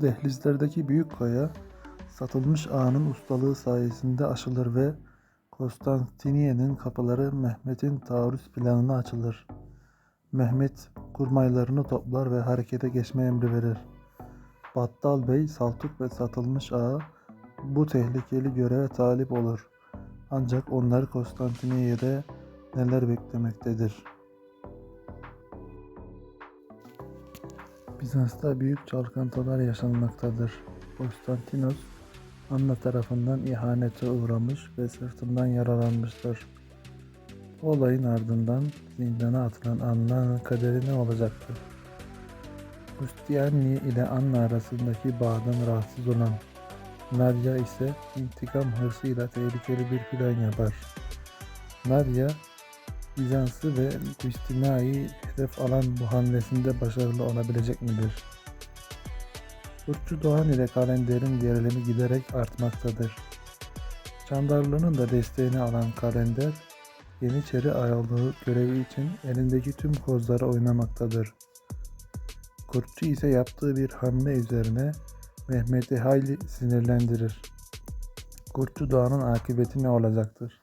Dehlizlerdeki büyük kaya, satılmış ağanın ustalığı sayesinde aşılır ve Konstantiniye'nin kapıları Mehmet'in taarruz planına açılır. Mehmet kurmaylarını toplar ve harekete geçme emri verir. Battal Bey, Saltuk ve satılmış ağa bu tehlikeli göreve talip olur. Ancak onları Konstantiniye'de neler beklemektedir? Bizans'ta büyük çalkantılar yaşanmaktadır. Konstantinos, Anna tarafından ihanete uğramış ve sırtından yaralanmıştır. Bu olayın ardından zindana atılan Anna'nın kaderi ne olacaktır? Ustiani ile Anna arasındaki bağdan rahatsız olan Nadia ise intikam hırsıyla tehlikeli bir plan yapar. Nadia, Bizans'ı ve Ustina'yı hedef alan bu hamlesinde başarılı olabilecek midir? Burçlu Doğan ile Kalender'in gerilimi giderek artmaktadır. Çandarlı'nın da desteğini alan Kalender, Yeniçeri ayarlığı görevi için elindeki tüm kozları oynamaktadır. Kurtçu ise yaptığı bir hamle üzerine Mehmet'i hayli sinirlendirir. Kurtçu Doğan'ın akıbeti ne olacaktır?